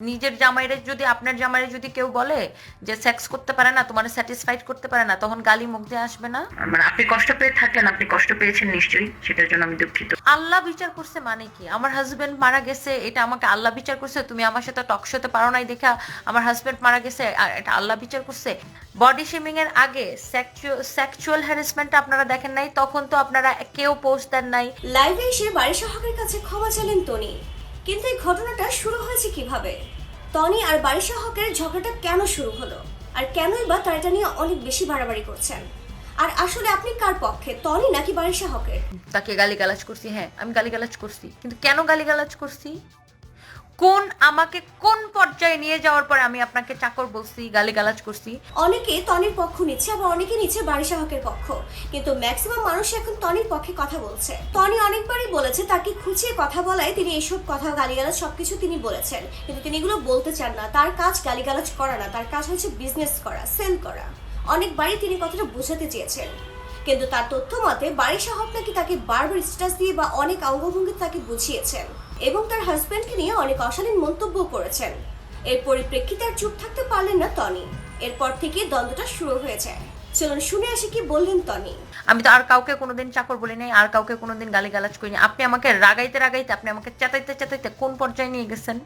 নিজের জামাইরে যদি আপনার জামাইরে যদি কেউ বলে যে সেক্স করতে পারে না তোমার স্যাটিসফাইড করতে পারে না তখন গালি মুখ দিয়ে আসবে না? মানে আপনি কষ্ট পেয়ে থাকলেন আপনি কষ্ট পেয়েছেন নিশ্চয়ই সেটার জন্য আমি দুঃখিত। আল্লাহ বিচার করছে মানে কি? আমার হাজবেন্ড মারা গেছে এটা আমাকে আল্লাহ বিচার করছে তুমি আমার সাথে টকশোতে পারো নাই দেখা আমার হাজবেন্ড মারা গেছে আর এটা আল্লাহ বিচার করছে। বডি শেমিং এর আগে সেক্সুয়াল হ্যারাসমেন্ট আপনারা দেখেন নাই তখন তো আপনারা কেউ পোস্ট দেন নাই। লাইভে এসে বাড়ির সহকের কাছে ক্ষমা চাইলেন টনি কিন্তু এই ঘটনাটা শুরু হয়েছে কীভাবে? টনি আর বারিশা হকের ঝগড়াটা কেন শুরু হলো? আর কেনই বা তারা এটা নিয়ে অনেক বেশি বাড়াবাড়ি করছেন? আর আসলে আপনি কার পক্ষে, টনি নাকি বারিশা হকের? তাকে গালিগালাজ করছি হ্যাঁ আমি গালিগালাজ করছি। কিন্তু কেন গালিগালাজ করছি? কোন আমাকে কোন পর্যায়ে নিয়ে যাওয়ার পরে আমি আপনাকে চাকর বলছি, গালিগালাজ করছি? অনেকে টনির পক্ষ নিচ্ছে, আবার অনেকে নিচ্ছে বাড়ি সাহকের পক্ষ। কিন্তু ম্যাক্সিমাম মানুষ এখন টনির পক্ষে কথা বলছে। টনি অনেকবারই বলেছে তাকে খুঁচিয়ে কথা বলায় তিনি এসব কথা, গালিগালাজ সবকিছু তিনি বলেছেন। কিন্তু তিনি এগুলো বলতে চান না। তার কাজ গালিগালাজ করা না। তার কাজ হচ্ছে বিজনেস করা সেল করা। অনেকবারই তিনি কথাটা বোঝাতে চেয়েছেন। কিন্তু তার তথ্য মতে, বাড়ি সাহক নাকি তাকে বারবার স্ট্যাটাস দিয়ে বা অনেক অঙ্গভঙ্গি তাকে বুঝিয়েছেন। এবং তার হাজব্যান্ডকে নিয়ে অনেক অশালীন মন্তব্য করেছেন। এর পরিপ্রেক্ষিতে আর চুপ থাকতে পারলেন না টনি। এরপর থেকে দ্বন্দ্বটা শুরু হয়ে যায় চলুন শুনে আসি কি বললেন টনি। আমি তো আর কাউকে কোনোদিন চাকর বলি নাই, আর কাউকে কোনোদিন গালিগালাজ করিনি। আপনি আমাকে রাগাইতে রাগাইতে, আপনি আমাকে চেতাইতে চেতাইতে কোন পর্যায়ে নিয়ে গেছেন?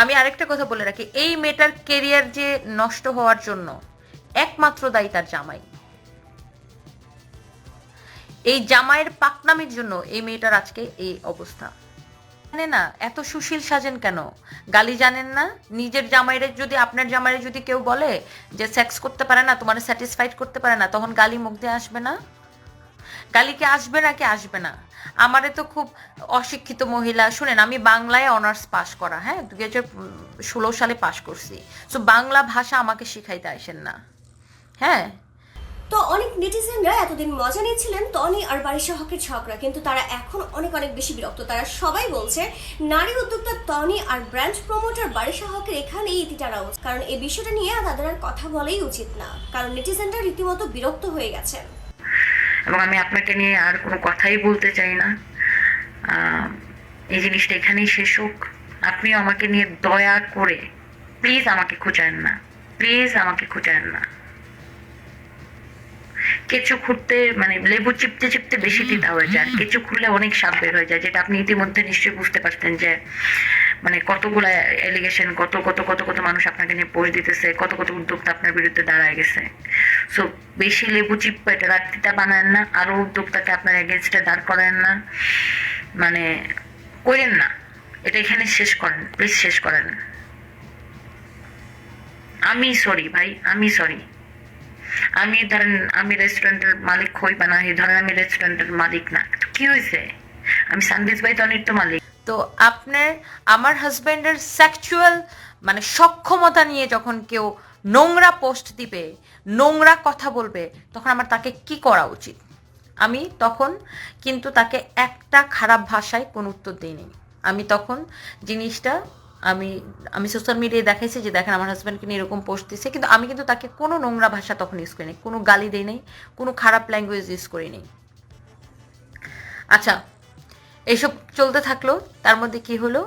আমি আরেকটা কথা বলে রাখি, এই মেয়েটার কেরিয়ার যে নষ্ট হওয়ার জন্য একমাত্র দায়ী তার জামাই। এই জামাইয়ের পাকনামির জন্য এই মেয়েটার আজকে এই অবস্থা। জানে না, এত সুশীল সাজেন কেন? গালি জানেন না? নিজের জামাইরে যদি, আপনার জামাইরে যদি কেউ বলে যে সেক্স করতে পারে না, তোমার স্যাটিসফাইড করতে পারে না, তখন গালি মুখ দিয়ে আসবে না? গালি কি আসবে না কি আসবে না? আমারে তো খুব অশিক্ষিত মহিলা, শুনেন, আমি বাংলায় অনার্স পাশ করা হ্যাঁ? দুই হাজার ষোলো সালে পাশ করছি। তো বাংলা ভাষা আমাকে শিখাইতে আসেন না। হ্যাঁ? তো অনেক নেটিজেনরা এতদিন মজা নিয়েছিলেন, টনি আর বারিশা হকের ঝগড়া। কিন্তু তারা এখন অনেক অনেক বেশি বিরক্ত। তারা সবাই বলছে, নারী উদ্যোক্তা টনি আর ব্র্যান্ড প্রমোটার বারিশা হকের এখানেই ইতি টানা উচিত কারণ এই বিষয়টা নিয়ে তাদের আর কথা বলাই উচিত না। কারণ নেটিজেনরা রীতিমতো বিরক্ত হয়ে গেছেন। এবং আমি আপনাকে নিয়ে আর কোনো কথাই বলতে চাই না। এই জিনিসটা এখানেই শেষ হোক। আপনিও আমাকে নিয়ে দয়া করে প্লিজ আমাকে খুঁজায়েন না। প্লিজ আমাকে খুঁজায়েন না। কেঁচু খুঁড়তে মানে লেবু চিপতে চিপতে বেশি তিতা হয়ে যায় কেঁচু খুললে অনেক সাপ বের হয়ে যায় যেটা আপনি ইতিমধ্যে নিশ্চয়ই বুঝতে পারছেন যে মানে কতগুলো এলিগেশন কত কত কত কত মানুষ আপনাকে নিয়ে পোস্ট দিতেছে কত কত উদ্যোক্তা আপনার বিরুদ্ধে দাঁড়ায় গেছে। সো বেশি লেবু চিপ্পা এটা রাত্রিটা বানায়েন না আরও উদ্যোক্তাকে আপনার এগেনস্টে দাঁড় করেন না মানে করেন না এটা এখানে শেষ করেন প্লিজ শেষ করেন। আমি সরি ভাই আমি সরি আমি ধরেন, আমি রেস্টুরেন্টের মালিক হই বা না ধরেন আমি রেস্টুরেন্টের মালিক না। কি হয়েছে আমি সানদিস ভাই তো অনেক তো মালিক। তো আপনার আমার হাজবেন্ডের সেক্সুয়াল মানে সক্ষমতা নিয়ে যখন কেউ নোংরা পোস্ট দিবে, নোংরা কথা বলবে, তখন আমার তাকে কি করা উচিত? আমি তখন কিন্তু তাকে একটা খারাপ ভাষায় কোনো উত্তর দিইনি। আমি তখন জিনিসটা আমি আমি সোশ্যাল মিডিয়ায় দেখাইছি যে, দেখেন আমার হাজব্যান্ডকে নিয়ে এরকম পোস্ট দিচ্ছে কিন্তু আমি কিন্তু তাকে কোনো নোংরা ভাষা তখন ইউজ করিনি কোনো গালি দিই নাই, কোনো খারাপ ল্যাঙ্গুয়েজ ইউজ করিনি আচ্ছা এইসব চলতে থাকল, তার মধ্যে কি হলো?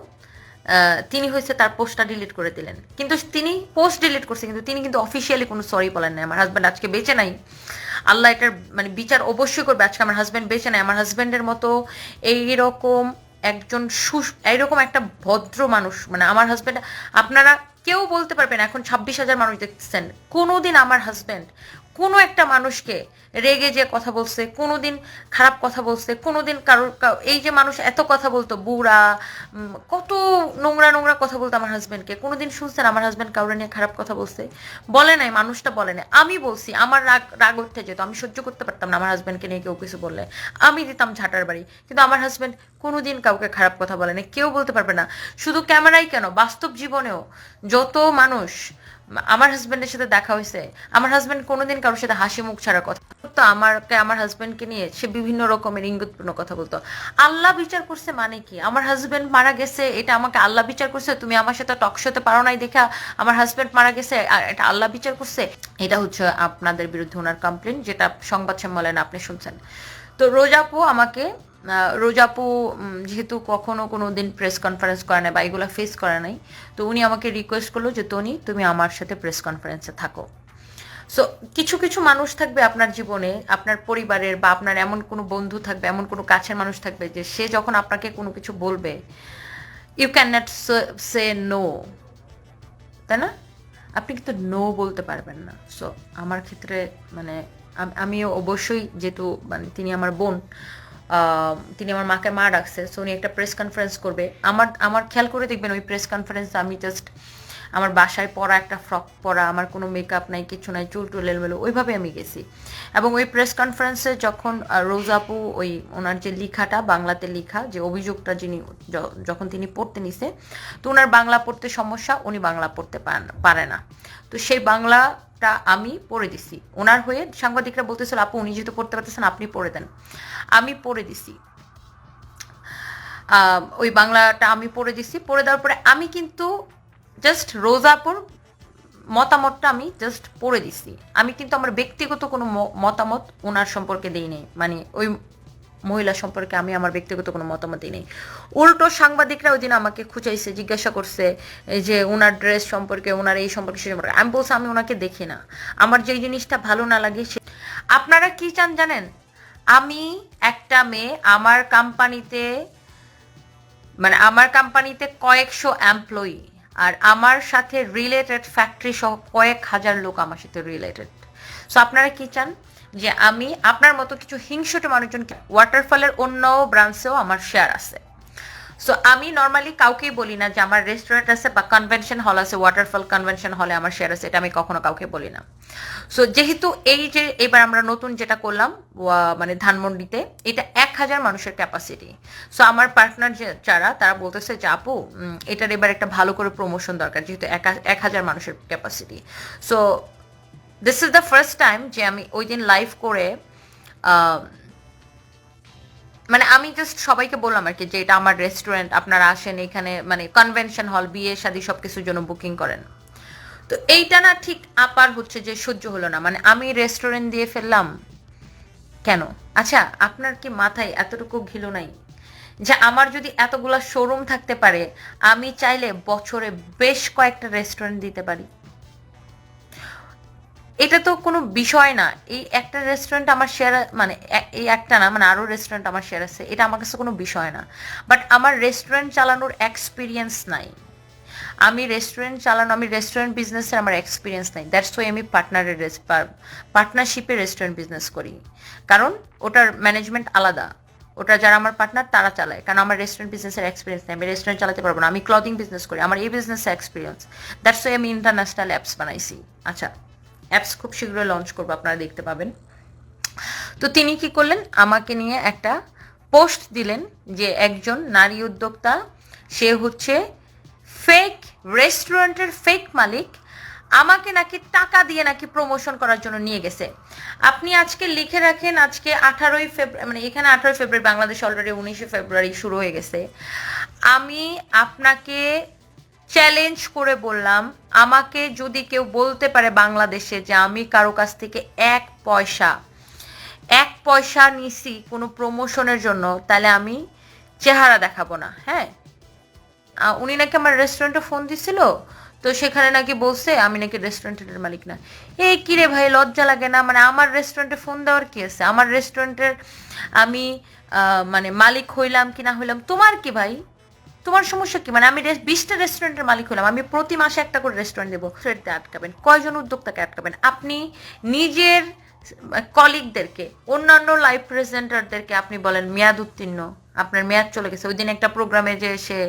তিনি হয়েছে তার পোস্টটা ডিলিট করে দিলেন। কিন্তু তিনি পোস্ট ডিলিট করছে, কিন্তু তিনি কিন্তু অফিসিয়ালি কোনো সরি বলেন নাই। আমার হাজব্যান্ড আজকে বেঁচে নাই। আল্লাহ এটার মানে বিচার অবশ্যই করবে। আজকে আমার হাজব্যান্ড বেঁচে নাই। আমার হাজব্যান্ডের মতো এইরকম একজন সুস, এইরকম একটা ভদ্র মানুষ মানে আমার হাজব্যান্ড আপনারা কেউ বলতে পারবেন এখন ছাব্বিশ হাজার মানুষ দেখতেছেন। কোনোদিন আমার হাজব্যান্ড কোনো একটা মানুষকে রেগে যে কথা বলছে, কোনোদিন খারাপ কথা বলছে, কোনোদিন কারোর এই যে মানুষ এত কথা বলতো, বুড়া কত নোংরা নোংরা কথা বলতো আমার হাজব্যান্ডকে কোনোদিন শুনছেন আমার হাজব্যান্ড কাউরে নিয়ে খারাপ কথা বলছে? বলে নাই, মানুষটা বলে নাই। আমি বলছি, আমার রাগ রাগ উঠতে যেত, আমি সহ্য করতে পারতাম না আমার হাজব্যান্ডকে নিয়ে কেউ কিছু বললে। আমি দিতাম ঝাঁটার বাড়ি, কিন্তু আমার হাজব্যান্ড কোনোদিন কাউকে খারাপ কথা বলে না কেউ বলতে পারবে না। শুধু ক্যামেরাই কেন? বাস্তব জীবনেও যত মানুষ আমার হাজব্যান্ডের সাথে দেখা হয়েছে। আমার হাজব্যান্ড কোনোদিন কারোর সাথে হাসি মুখ ছাড়া কথা তো আমারকে, আমার হাজব্যান্ডকে নিয়ে সে বিভিন্ন রকমের ইঙ্গিতপূর্ণ কথা বলতো। আল্লাহ বিচার করছে মানে কি? আমার হাজব্যান্ড মারা গেছে, এটা আমাকে আল্লাহ বিচার করছে, তুমি আমার সাথে টকশোতে পারো নাই দেখা আমার হাজব্যান্ড মারা গেছে এটা আল্লাহ বিচার করছে। এটা হচ্ছে আপনাদের বিরুদ্ধে ওনার কমপ্লেন যেটা সংবাদ সম্মেলনে আপনি শুনছেন। তো রোজাপু আমাকে রোজাপু যেহেতু কখনো কোনো দিন প্রেস কনফারেন্স করে নাই বা এগুলো ফেস করে নাই, তো উনি আমাকে রিকোয়েস্ট করল যে, তনি, তুমি আমার সাথে প্রেস কনফারেন্সে থাকো। সো কিছু কিছু মানুষ থাকবে আপনার জীবনে, আপনার পরিবারের বা আপনার এমন কোনো বন্ধু থাকবে, এমন কোনো কাছের মানুষ থাকবে যে, সে যখন আপনাকে কোনো কিছু বলবে you can not say no তাই না? আপনি কিন্তু নো বলতে পারবেন না। সো আমার ক্ষেত্রে মানে আম- আমিও অবশ্যই যেহেতু মানে তিনি আমার বোন তিনি আমার মাকে মা ডাকছে সো উনি একটা প্রেস কনফারেন্স করবে। আমার আমার খেয়াল করে দেখবেন ওই প্রেস কনফারেন্স আমি জাস্ট আমার বাসায় পরা একটা ফ্রক পরা, আমার কোনো মেকআপ নাই, কিছু নাই, চুল টুল এলোমেলো, ওইভাবে আমি গেছি। এবং ওই প্রেস কনফারেন্সে যখন রোজাপু ওই ওনার যে লেখাটা, বাংলাতে লিখা, যে অভিযোগটা যিনি যখন তিনি পড়তে নিছে, তো ওনার বাংলা পড়তে সমস্যা, উনি বাংলা পড়তে পারে না। তো সেই বাংলাটা আমি পরে দিছি। ওনার হয়ে সাংবাদিকরা বলতেছিল, আপু, উনি যেহেতু পড়তে পারতেছেন, আপনি পরে দেন। আমি পরে দিছি। ওই বাংলাটা আমি পরে দিছি। পরে দেওয়ার পরে আমি কিন্তু জাস্ট রোজাপুর মতামতটা আমি জাস্ট পড়ে দিছি। আমি কিন্তু আমার ব্যক্তিগত কোনো মতামত ওনার সম্পর্কে দিই নাই। মানে ওই মহিলা সম্পর্কে আমি আমার ব্যক্তিগত কোনো মতামতই নেই। উল্টো সাংবাদিকরা ওই দিন আমাকে খুঁচাইছে, জিজ্ঞাসা করছে যে ওনার ড্রেস সম্পর্কে ওনার এই সম্পর্কে সে সম্পর্কে। আমি বলছি, আমি ওনাকে দেখি না। আমার যেই জিনিসটা ভালো না লাগে সে আপনারা কি চান জানেন? আমি একটা মেয়ে, আমার কোম্পানিতে মানে আমার কোম্পানিতে কয়েকশো এমপ্লয়ি আর আমার সাথে রিলেটেড ফ্যাক্টরি সহ কয়েক হাজার লোক আমার সাথে রিলেটেড সো আপনারা কি চান? যে আমি আপনার মতো কিছু হিংসুটে মানুষজনকে ওয়াটারফলের অন্য ব্রাঞ্চেও আমার শেয়ার আছে। সো আমি নর্মালি কাউকেই বলি না যে আমার রেস্টুরেন্ট আছে বা কনভেনশন হল আছে ওয়াটারফল কনভেনশন হলে আমার শেয়ার আছে, এটা আমি কখনো কাউকে বলি না। সো যেহেতু এই যে এবার আমরা নতুন যেটা করলাম মানে ধানমন্ডিতে, এটা এক হাজার মানুষের ক্যাপাসিটি সো আমার পার্টনার যারা, তারা বলতেছে যে, আপু এটার এবার একটা ভালো করে প্রমোশন দরকার, যেহেতু এক হাজার মানুষের capacity so this is the first time যে আমি ওই দিন লাইভ করে মানে আমি জাস্ট সবাইকে বললাম আর কি যে এটা আমার রেস্টুরেন্ট আপনারা আসেন এখানে মানে কনভেনশন হল বিয়ে শাদী সব কিছুর জন্য বুকিং করেন। তো এইটা না ঠিক আপার হচ্ছে যে সহ্য হলো না। মানে আমি রেস্টুরেন্ট দিয়ে ফেললাম, কেন? আচ্ছা আপনার কি মাথায় এতটুকু ঘিলো নাই? যে আমার যদি এতগুলা শোরুম থাকতে পারে, আমি চাইলে বছরে বেশ কয়েকটা রেস্টুরেন্ট দিতে পারি। এটা তো কোনো বিষয় না। এই একটা রেস্টুরেন্ট আমার শেয়ার মানে এই একটা না মানে আরও রেস্টুরেন্ট আমার শেয়ার আছে, এটা আমার কাছে কোনো বিষয় না। বাট আমার রেস্টুরেন্ট চালানোর এক্সপিরিয়েন্স নাই। আমি রেস্টুরেন্ট চালানো আমি রেস্টুরেন্ট বিজনেসের আমার এক্সপিরিয়েন্স নাই। দ্যাটস ওয়াই আমি পার্টনারের পার্টনারশিপে রেস্টুরেন্ট বিজনেস করি। কারণ ওটার ম্যানেজমেন্ট আলাদা। ওটা যারা আমার পার্টনার তারা চালায়। কারণ আমার রেস্টুরেন্ট বিজনেসের এক্সপিরিয়েন্স নেই। আমি রেস্টুরেন্ট চালাতে পারব না। আমি ক্লদিং বিজনেস করি। আমার এই বিজনেসের এক্সপিরিয়েন্স দ্যাটস ওয়াই আমি ইন্টারন্যাশনাল অ্যাপস বানাইছি। আচ্ছা অ্যাপস খুব শীঘ্রই লঞ্চ করব, আপনারা দেখতে পাবেন। তো তিনি কি করলেন? আমাকে নিয়ে একটা পোস্ট দিলেন যে একজন নারী উদ্যোক্তা, সে হচ্ছে ফেক রেস্টুরেন্টের ফেক মালিক, আমাকে নাকি টাকা দিয়ে নাকি প্রমোশন করার জন্য নিয়ে গেছে। আপনি আজকে লিখে রাখেন, আজকে আঠারোই ফেব্রুয়ারি মানে এখানে আঠারোই ফেব্রুয়ারি বাংলাদেশ অলরেডি উনিশে ফেব্রুয়ারি শুরু হয়ে গেছে। আমি আপনাকে চ্যালেঞ্জ করে বললাম, আমাকে যদি কেউ বলতে পারে বাংলাদেশে যে আমি কারও কাছ থেকে এক পয়সা এক পয়সা নিছি কোনো প্রমোশনের জন্য, তাহলে আমি চেহারা দেখাবো না হ্যাঁ? উনি নাকি আমার রেস্টুরেন্টে ফোন দিছিল, তো সেখানে নাকি বলছে, আমি নাকি রেস্টুরেন্টের মালিক না। এই কিরে ভাই, লজ্জা লাগে না মানে আমার রেস্টুরেন্টে ফোন দেওয়ার কি আছে? আমার রেস্টুরেন্টের আমি মানে মালিক হইলাম কি না হইলাম, তোমার কি ভাই? তোমার সমস্যা কি? মানে আমি বিশটা রেস্টুরেন্টের মালিক হলাম, আমি প্রতি মাসে একটা করে রেস্টুরেন্ট দেবো। রেস্টুরেন্টে আটকাবেন কয়জন উদ্যোক্তাকে আটকাবেন আপনি নিজের কলিগদেরকে অন্যান্য লাইভ প্রেজেন্টারদেরকে আপনি বলেন, মেয়াদ উত্তীর্ণ, আপনার মেয়াদ চলে গেছে। ওই দিন একটা প্রোগ্রামে যে সে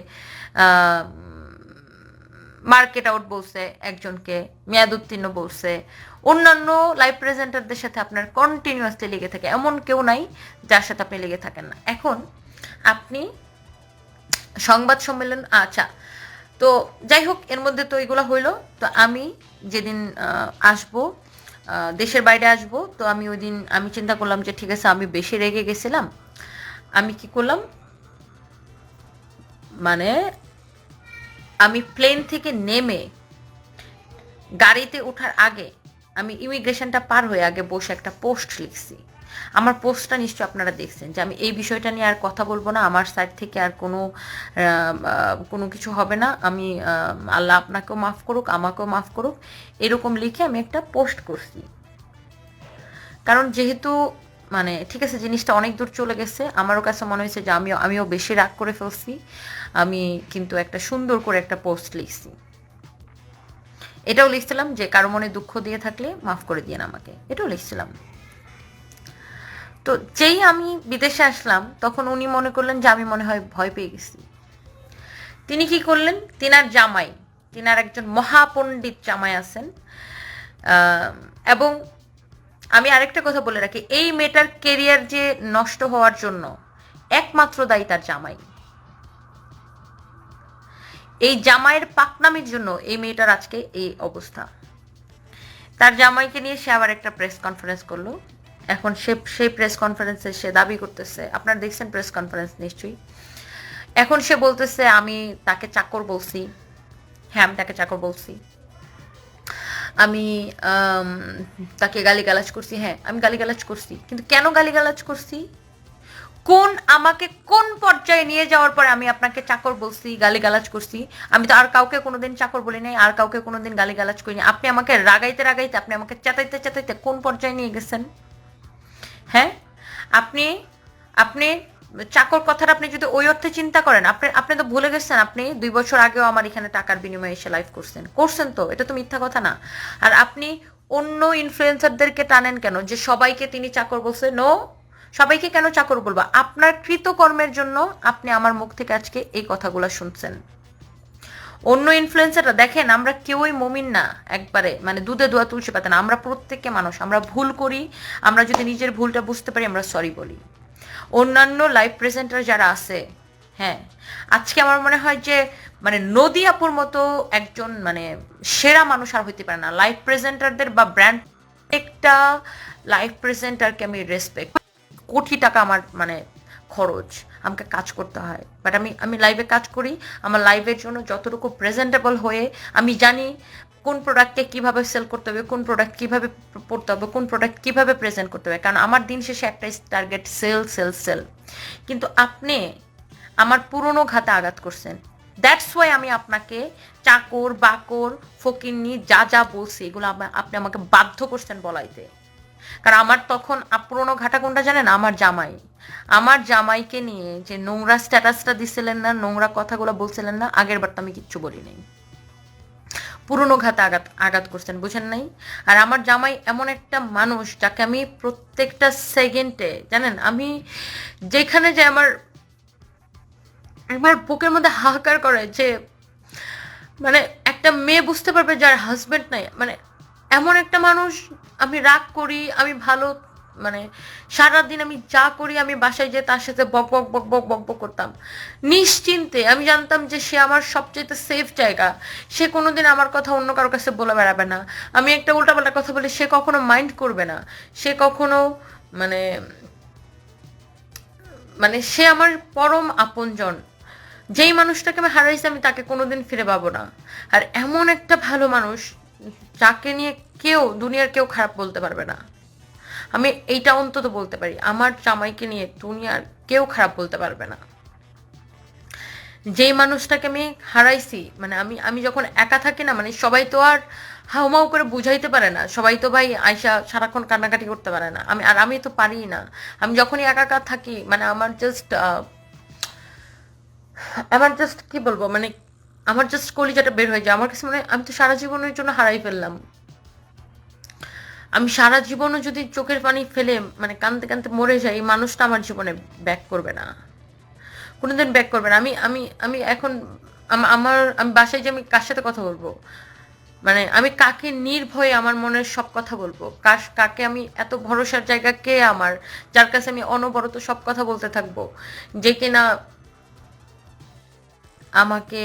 মার্কেট আউট বলছে একজনকে, মেয়াদ উত্তীর্ণ বলছে। অন্যান্য লাইভ প্রেজেন্টারদের সাথে আপনার কন্টিনিউয়াসলি লেগে থাকে। এমন কেউ নাই যার সাথে আপনি লেগে থাকেন না। এখন আপনি সংবাদ সম্মেলন আচ্ছা। তো যাই হোক, এর মধ্যে তো এগুলো হইল। তো আমি যেদিন আসব দেশের বাইরে আসব, তো আমি ওই দিন আমি চিন্তা করলাম যে ঠিক আছে, আমি বেশি রেগে গেছিলাম। আমি কি করলাম? মানে আমি প্লেন থেকে নেমে গাড়িতে ওঠার আগে আমি ইমিগ্রেশনটা পার হয়ে আগে বসে একটা পোস্ট লিখছি। আমার পোস্টটা নিশ্চয়ই আপনারা দেখছেন যে আমি এই বিষয়টা নিয়ে আর কথা বলব না, আমার সাইড থেকে আর কোনো কোনো কিছু হবে না। আমি আল্লাহ আপনাকেও মাফ করুক, আমাকেও মাফ করুক। এরকম লিখে আমি একটা পোস্ট করছি। কারণ যেহেতু মানে ঠিক আছে, জিনিসটা অনেক দূর চলে গেছে। আমারও কাছে মনে হয়েছে যে আমিও আমিও বেশি রাগ করে ফেলছি। আমি কিন্তু একটা সুন্দর করে একটা পোস্ট লিখছি। এটাও লিখছিলাম যে, কারও মনে দুঃখ দিয়ে থাকলে মাফ করে দিয়েন আমাকে। এটাও লিখছিলাম। তো যেই আমি বিদেশে আসলাম, তখন উনি মনে করলেন যে আমি মনে হয় ভয় পেয়ে গেছি। তিনি কি করলেন? তিনার জামাই, তিনার একজন মহাপণ্ডিত জামাই আছেন। এবং আমি আরেকটা কথা বলে রাখি, এই মেয়েটার কেরিয়ার যে নষ্ট হওয়ার জন্য একমাত্র দায়ী তার জামাই। এই জামাইয়ের পাকনামির জন্য এই মেয়েটার আজকে এই অবস্থা। তার জামাইকে নিয়ে সে আবার একটা প্রেস কনফারেন্স করল। এখন সে, সেই প্রেস কনফারেন্সে সে দাবি করতেছে। আপনারা দেখছেন প্রেস কনফারেন্স নিশ্চয়ই। এখন সে বলতেছে, আমি তাকে চাকর বলছি। হ্যাঁ আমি তাকে চাকর বলছি। আমি তাকে গালিগালাজ করছি। হ্যাঁ আমি গালিগালাজ করছি। কিন্তু কেন গালিগালাজ করছি? কোন, আমাকে কোন পর্যায়ে নিয়ে যাওয়ার পরে আমি আপনাকে চাকর বলছি, গালিগালাজ করছি? আমি তো আর কাউকে কোনোদিন চাকর বলি নাই, আর কাউকে কোনোদিন গালিগালাজ করিনি আপনি আমাকে রাগাইতে রাগাইতে, আপনি আমাকে চেতাইতে চেতাইতে কোন পর্যায়ে নিয়ে গেছেন? হ্যাঁ? আপনি আপনি চাকর কথাটা আপনি যদি ওই অর্থে চিন্তা করেন, আপনি আপনি তো ভুলে গেছেন, আপনি দুই বছর আগেও আমার এখানে টাকার বিনিময়ে এসে লাইভ করছেন। করছেন তো, এটা তো মিথ্যা কথা না। আর আপনি অন্য ইনফ্লুয়েন্সারদেরকে টানেন কেন? যে সবাইকে তিনি চাকর বলছে নো সবাইকে কেন চাকর বলব? আপনার কৃতকর্মের জন্য আপনি আমার মুখ থেকে আজকে এই কথাগুলো শুনছেন। অন্য ইনফ্লুয়েন্সাররা দেখেন, আমরা কেউই মমিন না একবারে মানে দুধে দোয়া তুলসী পাতা না, আমরা প্রত্যেককে মানুষ, আমরা ভুল করি, আমরা যদি নিজের ভুলটা বুঝতে পারি, আমরা সরি বলি। অন্যান্য লাইভ প্রেজেন্টার যারা আছে হ্যাঁ আজকে আমার মনে হয় যে মানে নদী আপুর মতো একজন মানে সেরা মানুষ আর হইতে পারে না। লাইভ প্রেজেন্টারদের বা ব্র্যান্ড একটা লাইভ প্রেজেন্টারকে আমি রেসপেক্ট কোটি টাকা আমার মানে খরচ। আমাকে কাজ করতে হয়। বাট আমি আমি লাইভে কাজ করি, আমার লাইভের জন্য যতটুকু প্রেজেন্টেবল হয়ে আমি জানি কোন প্রোডাক্টকে কীভাবে সেল করতে হবে, কোন প্রোডাক্ট কীভাবে পড়তে হবে, কোন প্রোডাক্ট কীভাবে প্রেজেন্ট করতে হবে। কারণ আমার দিন শেষে একটাই টার্গেট সেল সেল সেল কিন্তু আপনি আমার পুরনো ঘাতে আঘাত করছেন। দ্যাটস ওয়াই আমি আপনাকে চাকর, বাকর, ফকিন্নি যা যা বলছি, এগুলো আপনি আমাকে বাধ্য করছেন বলাইতে। কারণ আমার তখন পুরোনো ঘাটা কোনটা জানেন? আমার জামাই। আমার জামাইকে নিয়ে যে নোংরা স্ট্যাটাসটা দিছিলেন না, নোংরা কথাগুলো বলছিলেন না, আগের বার তো আমি কিচ্ছু বলি নাই। পুরনো ঘাতে আঘাত আঘাত করছেন, বুঝেন নাই? আর আমার জামাই এমন একটা মানুষ যাকে আমি প্রত্যেকটা সেকেন্ডে, জানেন? আমি যেখানে যে আমার আমার বুকের মধ্যে হাহাকার করে যে মানে একটা মেয়ে বুঝতে পারবে যার হাজবেন্ড নাই মানে এমন একটা মানুষ আমি রাগ করি, আমি ভালো মানে সারাদিন আমি যা করি আমি বাসায় যে তার সাথে বক বক বক বক বক বক করতাম। নিশ্চিন্তে আমি জানতাম যে সে আমার সবচেয়ে সেফ জায়গা। সে কোনোদিন আমার কথা অন্য কারোর কাছে বলে বেড়াবে না। আমি একটা উল্টাপাল্টা কথা বলে, সে কখনো মাইন্ড করবে না। সে কখনো মানে মানে সে আমার পরম আপনজন। যেই মানুষটাকে আমি হারাইছি আমি তাকে কোনোদিন ফিরে পাবো না। আর এমন একটা ভালো মানুষ যাকে নিয়ে কেউ, দুনিয়ার কেউ খারাপ বলতে পারবে না। আমি এইটা অন্তত বলতে পারি, আমার জামাইকে নিয়ে দুনিয়ার কেউ খারাপ বলতে পারবে না। যেই মানুষটাকে আমি হারাইছি মানে আমি আমি যখন একা থাকি না মানে সবাই তো আর হাউমাউ করে বুঝাইতে পারে না, সবাই তো ভাই আয়সা সারাক্ষণ কান্নাকাটি করতে পারে না। আমি, আর আমি তো পারি না। আমি যখনই একা একা থাকি মানে আমার জাস্ট আমার জাস্ট কি বলব মানে আমার জাস্ট কলিজাটা বের হয়ে যায়। আমার কাছে মানে আমি তো সারা জীবনের জন্য হারাই ফেললাম। আমি সারা জীবনও যদি চোখের পানি ফেলে মানে কানতে কানতে মরে যাই, এই মানুষটা আমার জীবনে ব্যাক করবে না। কোনোদিন ব্যাক করবে না। আমি আমি আমি এখন আমার, আমি বাসায় যে আমি কার সাথে কথা বলব? মানে আমি কাকে নির্ভয়ে আমার মনের সব কথা বলব? কাকে আমি এত ভরসার জায়গা কে আমার? যার কাছে আমি অনবরত সব কথা বলতে থাকব? যে কিনা আমাকে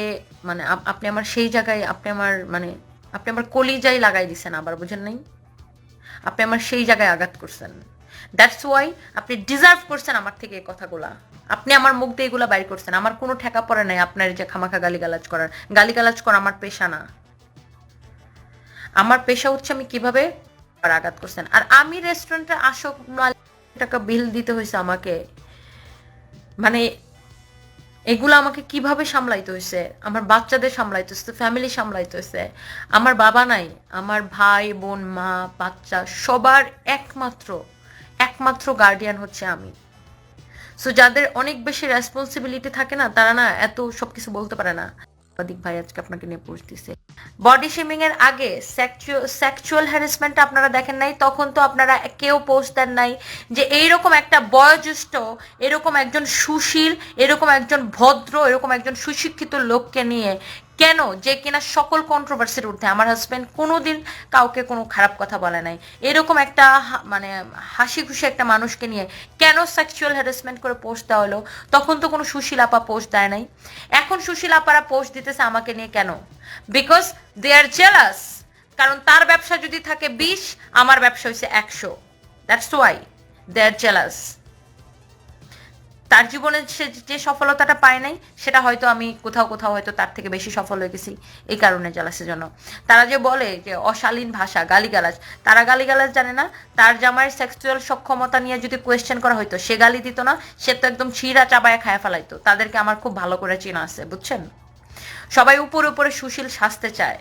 মানে আপনি আমার সেই জায়গায়, আপনি আমার মানে আপনি আমার কলিজাই লাগাই দিছেন আবার, বুঝেন নাই? আপনি আমার সেই জায়গায় আঘাত করছেন। দ্যাটস ওয়াই আপনি ডিজার্ভ করছেন আমার থেকে এই কথাগুলা। আপনি আমার মুখ দিয়ে এগুলা বাইর করছেন। আমার কোনো ঠেকা পড়ে নাই আপনার যে খামাখা গালিগালাজ করার। গালিগালাজ করা আমার পেশা না। আমার পেশা হচ্ছে আমি কীভাবে আর আঘাত করছেন। আর আমি রেস্টুরেন্টে আসক টাকা বিল দিতে হয়েছে আমাকে। মানে এগুলো আমাকে কীভাবে সামলাইতে হয়েছে আমার বাচ্চাদের সামলাইতে হয়েছে ফ্যামিলি সামলাইতে হয়েছে আমার বাবা নাই, আমার ভাই, বোন, মা, বাচ্চা, সবার একমাত্র একমাত্র গার্ডিয়ান হচ্ছে আমি। সো যাদের অনেক বেশি রেসপন্সিবিলিটি থাকে না, তারা না এত সবকিছু বলতে পারে না। সাংবাদিক ভাই আজকে আপনাকে নিয়ে দিছে বডি শেমিং এর আগে সেক্সুয়াল হ্যারাসমেন্ট আপনারা দেখেন নাই, তখন তো আপনারা কেউ পোস্ট দেন নাই যে এইরকম একটা বয়োজ্যেষ্ঠ, এরকম একজন সুশীল, এরকম একজন ভদ্র, এরকম একজন সুশিক্ষিত লোককে নিয়ে কেন যে কিনা সকল কন্ট্রোভার্সির ঊর্ধ্বে? আমার হাজব্যান্ড কোনোদিন কাউকে কোনো খারাপ কথা বলে নাই। এরকম একটা মানে হাসি খুশি একটা মানুষকে নিয়ে কেন সেক্সুয়াল হ্যারাসমেন্ট করে পোস্ট দেওয়া হলো? তখন তো কোনো সুশীল আপা পোস্ট দেয় নাই। এখন সুশীল আপারা পোস্ট দিতেছে আমাকে নিয়ে কেন? বিকজ দে আর জেলাস কারণ তার ব্যবসা যদি থাকে বিশ, আমার ব্যবসা হয়েছে একশো। That's why they are jealous তার জীবনে সে যে সফলতাটা পায় নাই, সেটা হয়তো আমি কোথাও কোথাও হয়তো তার থেকে বেশি সফল হয়ে গেছি এই কারণে জেলাসের জন্য। তারা যে বলে যে অশালীন ভাষা, গালিগালাজ, তারা গালিগালাজ জানে না। তার জামাইয়ের সেক্সুয়াল সক্ষমতা নিয়ে যদি কোয়েশ্চেন করা হতো সে গালি দিত না, সে তো একদম ছিঁড়া চাবায় খায়া ফেলাইতো। তাদেরকে আমার খুব ভালো করে চেনা আছে, বুঝছেন? সবাই উপরে উপরে সুশীল সাজতে চায়।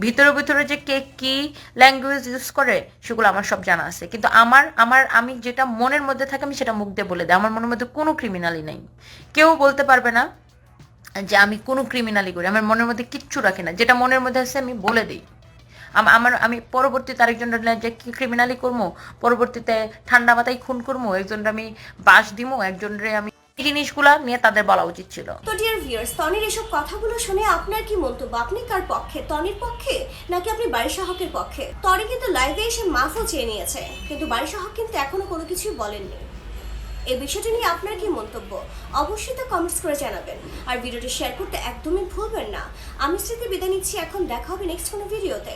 ভিতরে ভিতরে যে কে কি ল্যাঙ্গুয়েজ ইউজ করে, সেগুলো আমার সব জানা আছে। কিন্তু আমার আমার, আমি যেটা মনের মধ্যে থাকে, আমি সেটা মুখ দিয়ে বলে দিই। আমার মনের মধ্যে কোনো ক্রিমিনালি নেই। কেউ বলতে পারবে না যে আমি কোনো ক্রিমিনালি করি। আমার মনের মধ্যে কিচ্ছু রাখি না। যেটা মনের মধ্যে আছে, আমি বলে দিই। আমার, আমি পরবর্তীতে আরেকজন যে, কি ক্রিমিনালি করব পরবর্তীতে ঠান্ডা মাথায় খুন করব একজনরে আমি বাস দিমো। একজনরে আমি এই জিনিসগুলা নিয়ে তাদের বলা উচিত ছিল। তো ডিয়ার ভিউয়ার্স তনির এসব কথাগুলো শুনে আপনার কি মন্তব্য? আপনি কার পক্ষে? তনির পক্ষে? নাকি আপনি বারিশা হকের পক্ষে? তনি কিন্তু লাইভে এসে মাফও চেয়ে নিয়েছে, কিন্তু বারিশা হক কিন্তু এখনও কোনো কিছুই বলেননি। এই বিষয়টি নিয়ে আপনার কি মন্তব্য? অবশ্যই তা কমেন্টস করে জানাবেন। আর ভিডিওটি শেয়ার করতে একদমই ভুলবেন না। আমি স্মৃতি বিদায় নিচ্ছি, এখন দেখা হবে নেক্সট কোনো ভিডিওতে